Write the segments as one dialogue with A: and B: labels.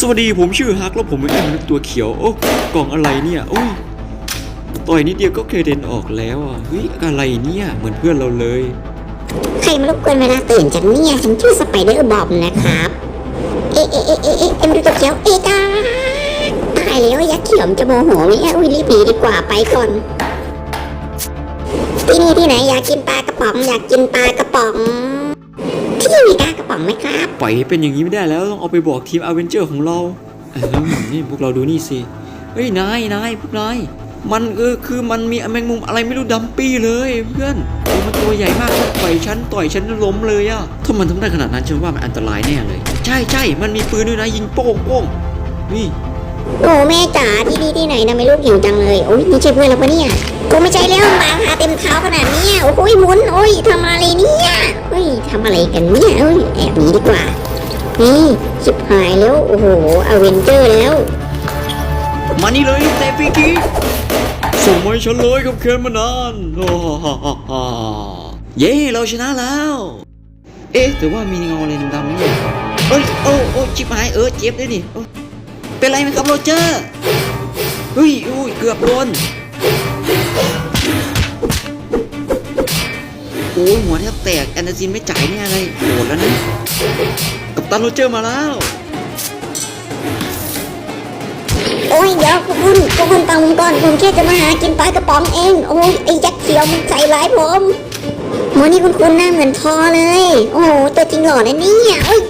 A: สวัสดีผมชื่อฮักแล้วผมเป็นมนุษย์ตัวเขียว โอ้กล่องอะไรเนี่ยโอ้ยต่อยนิดเดียวก็เคยเดนออกแล้วอะเฮ้ยอะไรเนี่ยเหมือนเพื่อนเราเลย
B: ใครมารบกวนเวลาตื่นจากเนี่ยฉันชื่อสไปเดอร์บอมนะครับ เอะเอะเอะเอะเอะเอ็มดูตัวเขียวเอะจ้าตายแล้วยักษ์เขียวจะโมโหไหมเนี่ยอุ้ยรีบหนีดีกว่าไปก่อนที่นี่ที่ไหนอยากกินปลากระป๋องอยากกินปลากระป๋อง มีปลากระป๋องไหมครับ
A: ปล่อยให้เป็นอย่างนี้ไม่ได้แล้วต้องเอาไปบอกทีมอเวนเจอร์ของเราเออนี่พวกเราดูนี่สิเฮ้ยนายนายพวกนายมันเออคือมันมีแมงมุมอะไรไม่รู้ดัมปี้เลยเพื่อนโอ้มันตัวใหญ่มากต่อยฉันต่อยฉันล้มเลยอะถ้ามันทำได้ขนาดนั้นฉันว่ามันอันตรายแน่เลย ใช่ใช่มันมีปืนด้วยนะยิงโป้งโป้งนี่
B: โอ้แม่จ๋าที่นี่ที่ไหนทำไม่ลูกหิวจังเลยโอ้ยนี่ใช่เพื่อนเราปะเนี่ยกูไม่ใช่แล้วมาหาเต็มเท้าขนาดนี้โอ้ยหมุนโอ้ยทำอะไรเนี่ยเฮ้ยทำอะไรกันเนี่ยเอ้ยแอบหนีดีกว่านี่ชิบหายแล้วโอ้โหอเวนเจอร์แล้ว
A: มานี่เลยเตปีกีส่งมาให้ฉันเลยกับเคนมานานฮ่าฮ่าฮ่าเย้เราชนะแล้ว เอ๊ะแต่ว่ามีเงาอะไรดำๆนี่เนี่ยเอ้ยโอ้โอ้ชิบหายเออเจ็บด้วยนี่ เป็นไรไหมครับโรเจอร์เฮ้ยอุ้ยเกือบโดนโอ้ยหัวแทบแตกแอนนาซินไม่จ่ายแน่เลยโหดแล้วนะกับตันโรเจอร์มาแล้ว
B: โอ้ยเดี๋ยวคุณคุณคุณฟังผมก่อนผมแค่จะมาหากินปลากระป๋องเองโอ้ยไอ้ยักษ์เขียวมันใส่ร้ายผมโมนี่คุณคุณหน้าเหมือนทอเลย โอ้โหตัวจริงหล่อนะเนี่ยโอ้ย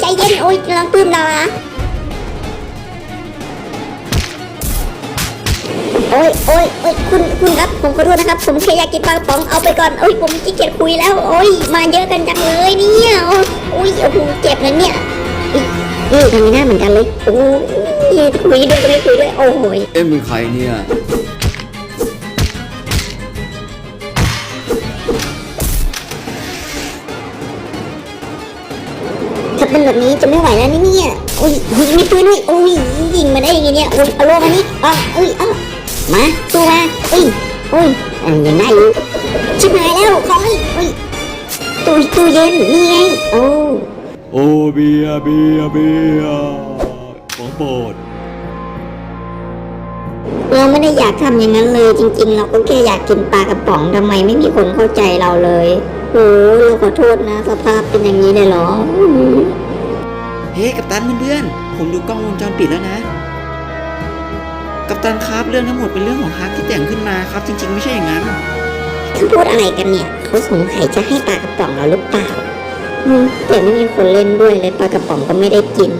B: ใจเย็นโอ้ยกำลังปลื้มดาอะ โอ้ยโอ้ยโอ้ยคุณคุณครับ ผมขอโทษนะครับ ผมแค่อยากกินปลากระป๋องเอาไปก่อนโอ้ยผมขี้เกียจคุยแล้ว โอ้ยมาเยอะกันจังเลยเนี่ยโอ้ยโอ้ยโอ้โหเจ็บนะเนี่ยนี่ทำหน้าเหมือนกันเลยโอ้ยคุยด้วยไม่คุยด้วยโอ้ย
A: เอ็มเป็นใครเนี่ย
B: ถ้าเป็นแบบนี้จะไม่ไหวแล้วนี่เนี่ยโอ้ยยิงมีปืนด้วยโอ้ยยิงมาได้ยังไงเนี่ยโอ้ยเอาโลมานี่เอ๋อเอ้ยเอ๋อ มาสู้มาเอ้ยโอ้ยอะยังได้อยู่ชิบหายแล้วของนี่โอ้ยตู้ตู้เย็นนี่ไงโอ้
A: โอ้เบียร์เบียร์เบียร์ของโปรด
B: เราไม่ได้อยากทำอย่างนั้นเลยจริงๆ เราก็แค่อยากกินปลากระป๋องทำไมไม่มีคนเข้าใจเราเลยโอ้เราขอโทษนะ สภาพเป็นอย่างนี้เลยเหรออืม
A: เฮ้กัปตันเพื่อนๆผมดูกล้องวงจรปิดแล้วนะ กัปตันครับเรื่องทั้งหมดเป็นเรื่องของฮักที่แต่งขึ้นมาครับ จริง ๆ ไม่ใช่อย่างนั้น
B: เขาพูดอะไรกันเนี่ยเขาสงสัยจะให้ปลากระป๋องเราหรือเปล่าอืมแต่ไม่มีคนเล่นด้วยเลยปลากระป๋องก็ไม่ได้กิน